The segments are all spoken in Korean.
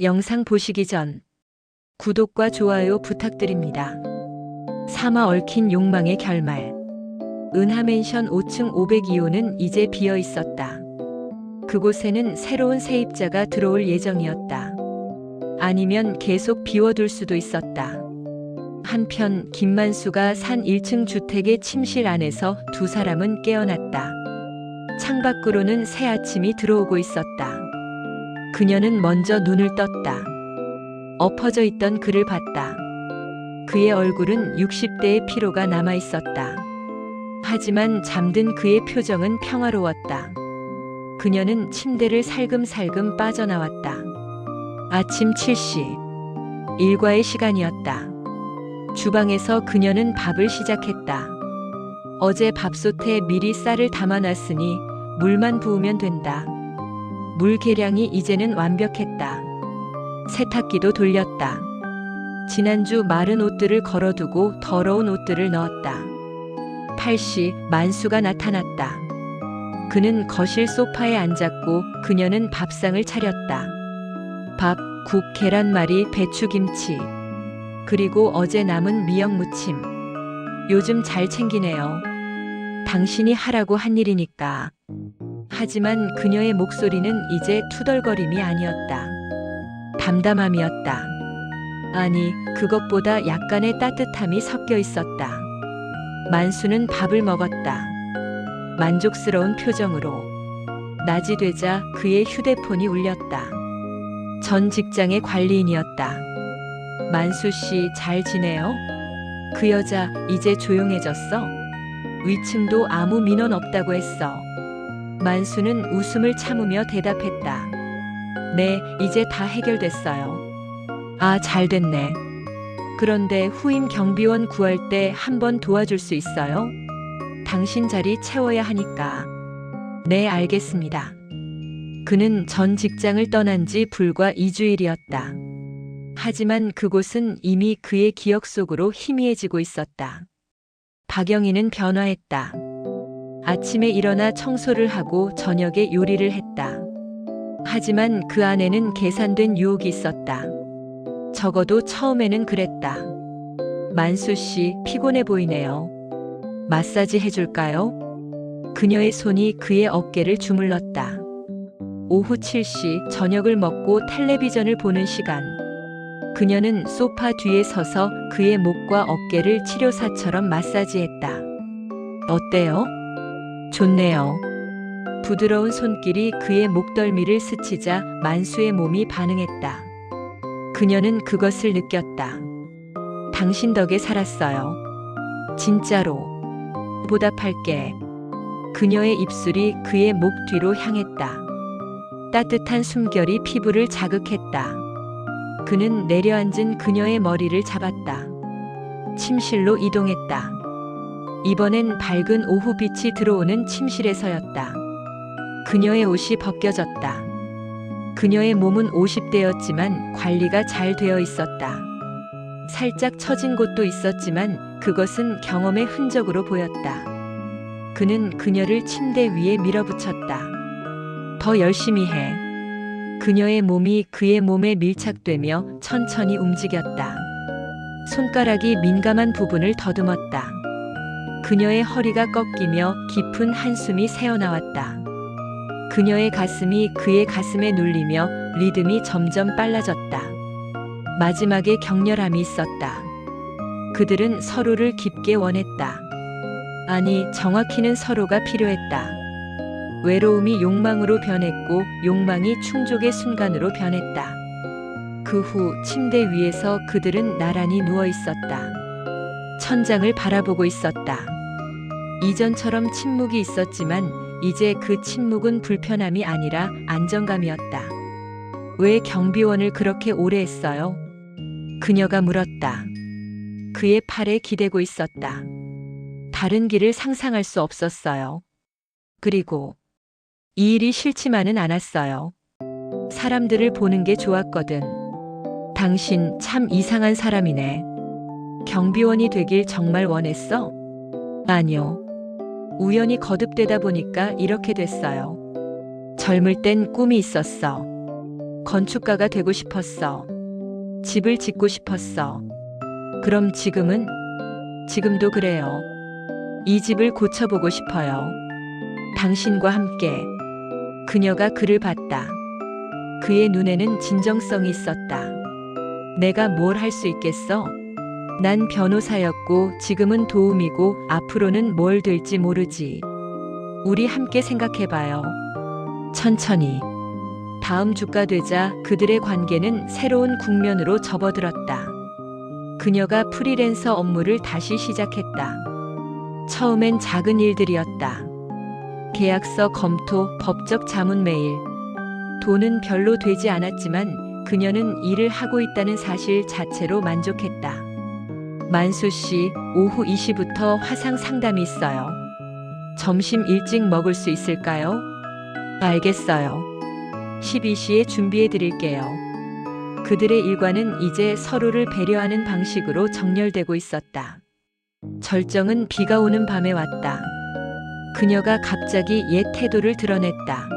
영상 보시기 전 구독과 좋아요 부탁드립니다. 사마 얽힌 욕망의 결말. 은하맨션 5층 502호는 이제 비어 있었다. 그곳에는 새로운 세입자가 들어올 예정이었다. 아니면 계속 비워둘 수도 있었다. 한편 김만수가 산 1층 주택의 침실 안에서 두 사람은 깨어났다. 창밖으로는 새 아침이 들어오고 있었다. 그녀는 먼저 눈을 떴다. 엎어져 있던 그를 봤다. 그의 얼굴은 60대의 피로가 남아 있었다. 하지만 잠든 그의 표정은 평화로웠다. 그녀는 침대를 살금살금 빠져나왔다. 아침 7시. 일과의 시간이었다. 주방에서 그녀는 밥을 시작했다. 어제 밥솥에 미리 쌀을 담아놨으니 물만 부으면 된다. 물 계량이 이제는 완벽했다. 세탁기도 돌렸다. 지난주 마른 옷들을 걸어두고 더러운 옷들을 넣었다. 8시 만수가 나타났다. 그는 거실 소파에 앉았고 그녀는 밥상을 차렸다. 밥, 국, 계란말이, 배추김치. 그리고 어제 남은 미역 무침. 요즘 잘 챙기네요. 당신이 하라고 한 일이니까. 하지만 그녀의 목소리는 이제 투덜거림이 아니었다. 담담함이었다. 아니, 그것보다 약간의 따뜻함이 섞여 있었다. 만수는 밥을 먹었다. 만족스러운 표정으로. 낮이 되자 그의 휴대폰이 울렸다. 전 직장의 관리인이었다. 만수 씨 잘 지내요? 그 여자 이제 조용해졌어? 위층도 아무 민원 없다고 했어. 만수는 웃음을 참으며 대답했다. 네, 이제 다 해결됐어요. 아, 잘 됐네. 그런데 후임 경비원 구할 때 한 번 도와줄 수 있어요? 당신 자리 채워야 하니까. 네, 알겠습니다. 그는 전 직장을 떠난 지 불과 2주일이었다. 하지만 그곳은 이미 그의 기억 속으로 희미해지고 있었다. 박영희는 변화했다. 아침에 일어나 청소를 하고 저녁에 요리를 했다. 하지만 그 안에는 계산된 유혹이 있었다. 적어도 처음에는 그랬다. 만수 씨 피곤해 보이네요. 마사지 해줄까요? 그녀의 손이 그의 어깨를 주물렀다. 오후 7시 저녁을 먹고 텔레비전을 보는 시간. 그녀는 소파 뒤에 서서 그의 목과 어깨를 치료사처럼 마사지했다. 어때요? 좋네요. 부드러운 손길이 그의 목덜미를 스치자 만수의 몸이 반응했다. 그녀는 그것을 느꼈다. 당신 덕에 살았어요. 진짜로. 보답할게. 그녀의 입술이 그의 목 뒤로 향했다. 따뜻한 숨결이 피부를 자극했다. 그는 내려앉은 그녀의 머리를 잡았다. 침실로 이동했다. 이번엔 밝은 오후빛이 들어오는 침실에서였다. 그녀의 옷이 벗겨졌다. 그녀의 몸은 50대였지만 관리가 잘 되어 있었다. 살짝 처진 곳도 있었지만 그것은 경험의 흔적으로 보였다. 그는 그녀를 침대 위에 밀어붙였다. 더 열심히 해. 그녀의 몸이 그의 몸에 밀착되며 천천히 움직였다. 손가락이 민감한 부분을 더듬었다. 그녀의 허리가 꺾이며 깊은 한숨이 새어나왔다. 그녀의 가슴이 그의 가슴에 눌리며 리듬이 점점 빨라졌다. 마지막에 격렬함이 있었다. 그들은 서로를 깊게 원했다. 아니, 정확히는 서로가 필요했다. 외로움이 욕망으로 변했고 욕망이 충족의 순간으로 변했다. 그 후 침대 위에서 그들은 나란히 누워 있었다. 천장을 바라보고 있었다. 이전처럼 침묵이 있었지만 이제 그 침묵은 불편함이 아니라 안정감이었다. 왜 경비원을 그렇게 오래 했어요? 그녀가 물었다. 그의 팔에 기대고 있었다. 다른 길을 상상할 수 없었어요. 그리고 이 일이 싫지만은 않았어요. 사람들을 보는 게 좋았거든. 당신 참 이상한 사람이네. 경비원이 되길 정말 원했어? 아니요. 우연히 거듭되다 보니까 이렇게 됐어요. 젊을 땐 꿈이 있었어. 건축가가 되고 싶었어. 집을 짓고 싶었어. 그럼 지금은? 지금도 그래요. 이 집을 고쳐보고 싶어요. 당신과 함께. 그녀가 그를 봤다. 그의 눈에는 진정성이 있었다. 내가 뭘 할 수 있겠어? 난 변호사였고 지금은 도움이고 앞으로는 뭘 될지 모르지. 우리 함께 생각해봐요. 천천히. 다음 주가 되자 그들의 관계는 새로운 국면으로 접어들었다. 그녀가 프리랜서 업무를 다시 시작했다. 처음엔 작은 일들이었다. 계약서 검토, 법적 자문 메일. 돈은 별로 되지 않았지만 그녀는 일을 하고 있다는 사실 자체로 만족했다. 만수 씨, 오후 2시부터 화상 상담이 있어요. 점심 일찍 먹을 수 있을까요? 알겠어요. 12시에 준비해 드릴게요. 그들의 일과는 이제 서로를 배려하는 방식으로 정렬되고 있었다. 절정은 비가 오는 밤에 왔다. 그녀가 갑자기 옛 태도를 드러냈다.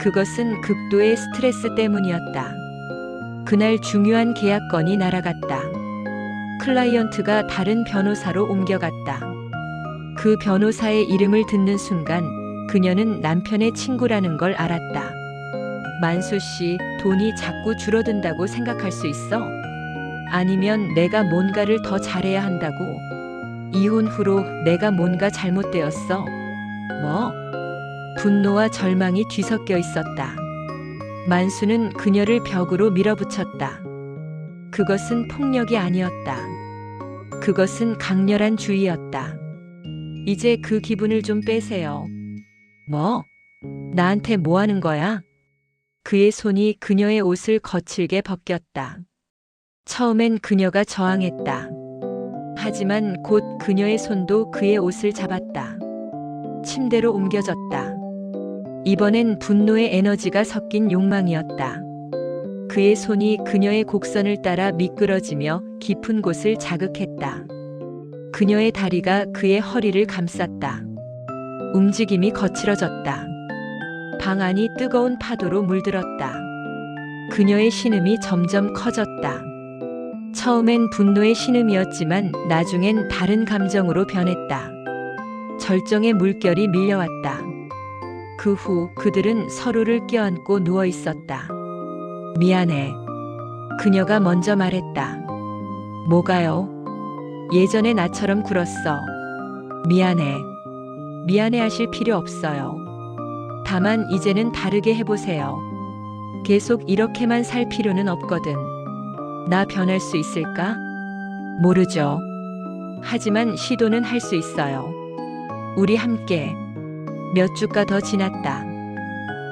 그것은 극도의 스트레스 때문이었다. 그날 중요한 계약건이 날아갔다. 클라이언트가 다른 변호사로 옮겨갔다. 그 변호사의 이름을 듣는 순간 그녀는 남편의 친구라는 걸 알았다. 만수 씨, 돈이 자꾸 줄어든다고 생각할 수 있어? 아니면 내가 뭔가를 더 잘해야 한다고? 이혼 후로 내가 뭔가 잘못되었어? 뭐? 분노와 절망이 뒤섞여 있었다. 만수는 그녀를 벽으로 밀어붙였다. 그것은 폭력이 아니었다. 그것은 강렬한 주의였다. 이제 그 기분을 좀 빼세요. 뭐? 나한테 뭐 하는 거야? 그의 손이 그녀의 옷을 거칠게 벗겼다. 처음엔 그녀가 저항했다. 하지만 곧 그녀의 손도 그의 옷을 잡았다. 침대로 옮겨졌다. 이번엔 분노의 에너지가 섞인 욕망이었다. 그의 손이 그녀의 곡선을 따라 미끄러지며 깊은 곳을 자극했다. 그녀의 다리가 그의 허리를 감쌌다. 움직임이 거칠어졌다. 방 안이 뜨거운 파도로 물들었다. 그녀의 신음이 점점 커졌다. 처음엔 분노의 신음이었지만 나중엔 다른 감정으로 변했다. 절정의 물결이 밀려왔다. 그 후 그들은 서로를 껴안고 누워 있었다. 미안해. 그녀가 먼저 말했다. 뭐가요? 예전에 나처럼 굴었어. 미안해. 미안해 하실 필요 없어요. 다만 이제는 다르게 해보세요. 계속 이렇게만 살 필요는 없거든. 나 변할 수 있을까? 모르죠. 하지만 시도는 할 수 있어요. 우리 함께 몇 주가 더 지났다.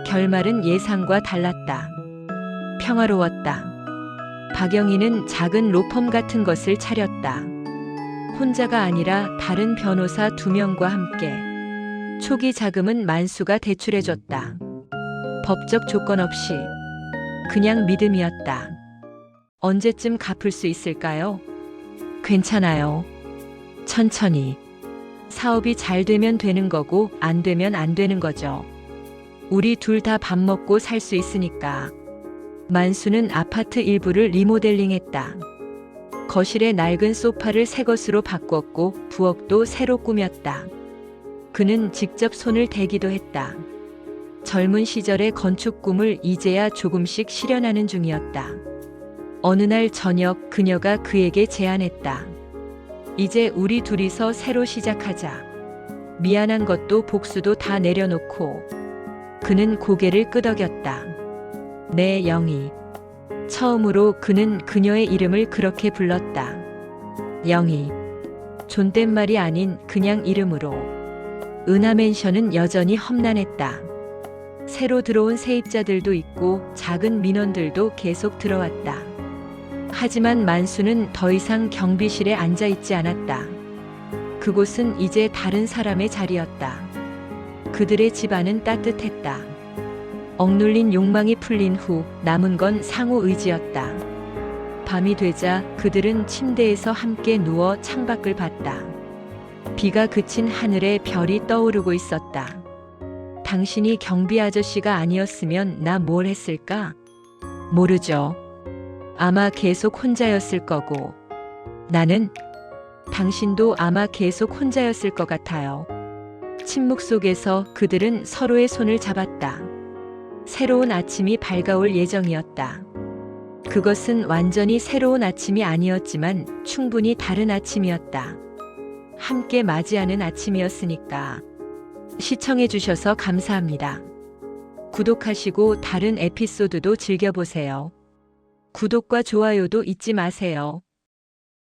결말은 예상과 달랐다. 평화로웠다. 박영희는 작은 로펌 같은 것을 차렸다. 혼자가 아니라 다른 변호사 두 명과 함께 초기 자금은 만수가 대출해줬다. 법적 조건 없이 그냥 믿음이었다. 언제쯤 갚을 수 있을까요? 괜찮아요. 천천히. 사업이 잘 되면 되는 거고 안 되면 안 되는 거죠. 우리 둘 다 밥 먹고 살 수 있으니까. 만수는 아파트 일부를 리모델링 했다. 거실의 낡은 소파를 새 것으로 바꿨고 부엌도 새로 꾸몄다. 그는 직접 손을 대기도 했다. 젊은 시절의 건축 꿈을 이제야 조금씩 실현하는 중이었다. 어느 날 저녁 그녀가 그에게 제안했다. 이제 우리 둘이서 새로 시작하자. 미안한 것도 복수도 다 내려놓고 그는 고개를 끄덕였다. 내 영희. 처음으로 그는 그녀의 이름을 그렇게 불렀다. 영희. 존댓말이 아닌 그냥 이름으로. 은하맨션은 여전히 험난했다. 새로 들어온 세입자들도 있고 작은 민원들도 계속 들어왔다. 하지만 만수는 더 이상 경비실에 앉아 있지 않았다. 그곳은 이제 다른 사람의 자리였다. 그들의 집안은 따뜻했다. 억눌린 욕망이 풀린 후 남은 건 상호 의지였다. 밤이 되자 그들은 침대에서 함께 누워 창밖을 봤다. 비가 그친 하늘에 별이 떠오르고 있었다. 당신이 경비 아저씨가 아니었으면 나 뭘 했을까? 모르죠. 아마 계속 혼자였을 거고, 나는 당신도 아마 계속 혼자였을 것 같아요. 침묵 속에서 그들은 서로의 손을 잡았다. 새로운 아침이 밝아올 예정이었다. 그것은 완전히 새로운 아침이 아니었지만 충분히 다른 아침이었다. 함께 맞이하는 아침이었으니까. 시청해주셔서 감사합니다. 구독하시고 다른 에피소드도 즐겨보세요. 구독과 좋아요도 잊지 마세요.